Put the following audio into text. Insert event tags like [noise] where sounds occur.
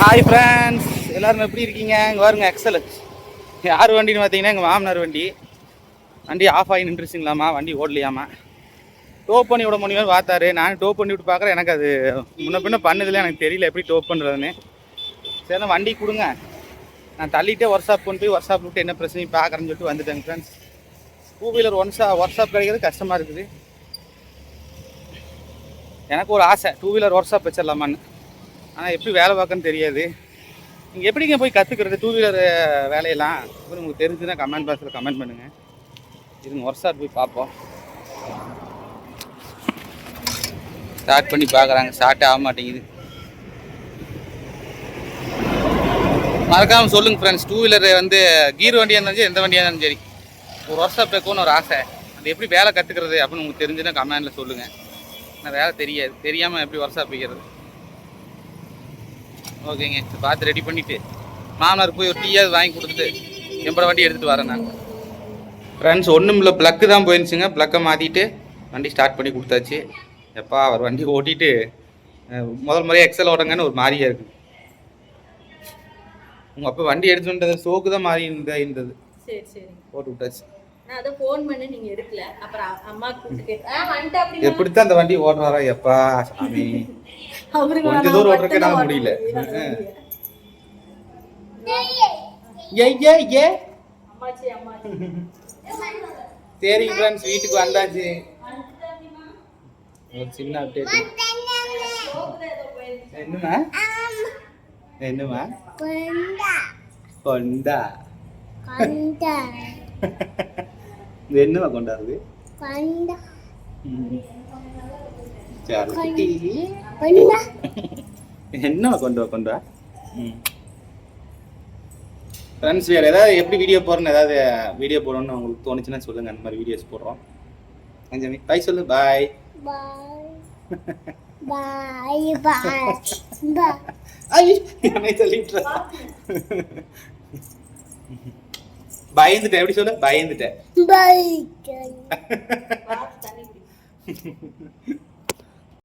Hi friends எல்லோரும் எப்படி இருக்கீங்க? இங்கே பாருங்க எக்ஸல் யார் வண்டின்னு பார்த்தீங்கன்னா எங்கள் மாமனார் வண்டி. வண்டி ஆஃப் ஆகி நின்றுச்சுங்களாமா வண்டி ஓடலையாமா டோ பண்ணி விட முடியும்னு பார்த்தாரு. நான் டோ பண்ணி விட்டு பார்க்குறேன். எனக்கு அது முன்ன பின்ன பண்ணதில்லை. எனக்கு தெரியல எப்படி டோ பண்ணுறதுன்னு சரி வண்டி கொடுங்க. நான் தள்ளிட்டே ஒர்க் ஷாப் கொண்டு போய் ஒர்க் ஷாப் விட்டு என்ன பிரச்சனையும் பார்க்குறேன்னு சொல்லிட்டு வந்துட்டேங்க ஃப்ரெண்ட்ஸ் டூ வீலர் ஒன் ஷா ஒர்க் ஷாப் கிடைக்கிறது கஷ்டமாக இருக்குது. எனக்கு ஒரு ஆசை. டூ வீலர் ஒர்க் ஷாப் வச்சிடலாமான்னு. ஆனால் எப்படி வேலை பார்க்கன்னு தெரியாது. நீங்கள் எப்படிங்க போய் கற்றுக்கிறது டூ வீலர் வேலையெல்லாம்? அப்புறம் உங்களுக்கு தெரிஞ்சுன்னா கமெண்ட் பாக்ஸில் கமெண்ட் பண்ணுங்கள் இதுங்க ஒர்க் ஷாப் போய் பார்ப்போம். ஸ்டார்ட் பண்ணி பார்க்குறாங்க. ஸ்டார்ட்டே ஆக மாட்டேங்குது. மறக்காமல் சொல்லுங்கள் ஃப்ரெண்ட்ஸ் டூ வீலர் வந்து கீர் வண்டியாக இருந்தாலும் சரி எந்த வண்டியாக இருந்தாலும் சரி. ஒரு ஒர்க் ஷாப் வைக்கணும்னு ஒரு ஆசை. அது எப்படி வேலை கற்றுக்கிறது அப்படின்னு உங்களுக்கு தெரிஞ்சுன்னா கமெண்டில் சொல்லுங்கள் நான் வேலை தெரியாது. தெரியாமல் எப்படி ஒர்க் ஷாப் வைக்கிறது? ஓகேங்க. பார்த்து ரெடி பண்ணிவிட்டு மாமனார் போய் ஒரு டீயாவது வாங்கி கொடுத்துட்டு எம்பட வண்டி எடுத்துகிட்டு வரேன் நான் ஃப்ரெண்ட்ஸ் ஒன்றும் இல்லை. ப்ளக்கு தான் போயிருந்துச்சுங்க. ப்ளக்கை மாற்றிட்டு வண்டி ஸ்டார்ட் பண்ணி கொடுத்தாச்சு. எப்பா அவர் வண்டி ஓட்டிட்டு முதல் முறையாக எக்ஸல் ஓடுங்கன்னு ஒரு மாதிரியா இருக்குது உங்கள் அப்போ வண்டி எடுத்து வந்தது சோக்கு தான் மாறி இருந்தா இருந்தது சரி சரி. போட்டு விட்டாச்சு. நான் எப்படித்தான் அந்த வண்டி ஓட்டுறாரா எப்பா சாமி. கொஞ்ச நான் தூரம் மட்டும்தான் ஓட்டுறதுக்கு என்னால ஓட்ட முடியல. முடியும். ஏ ஏ ஏ அம்மாச்சி அம்மாச்சி. சரி ஃப்ரெண்ட்ஸ் வீட்டுக்கு வந்தாச்சு. ஒரு சின்ன அப்டேட் என்னமா என்னமா கொண்டா. [laughs] இது என்னமா கொண்டாடுது. என்னமா கொண்டு வா கொண்டு வா ஃப்ரெண்ட்ஸ் வேறு ஏதாவது எப்படி வீடியோ போடுறேன்னு ஏதாவது வீடியோ போடணும்னு உங்களுக்கு தோணுச்சுன்னா சொல்லுங்கள் அந்த மாதிரி வீடியோஸ் போடுறோம் அஞ்சமி பாய் சொல்லு பாய். Bye. ஐ என்னை சொல்லிட்டு பயந்துட்டேன் எப்படி சொல்ல பயந்துட்டேன்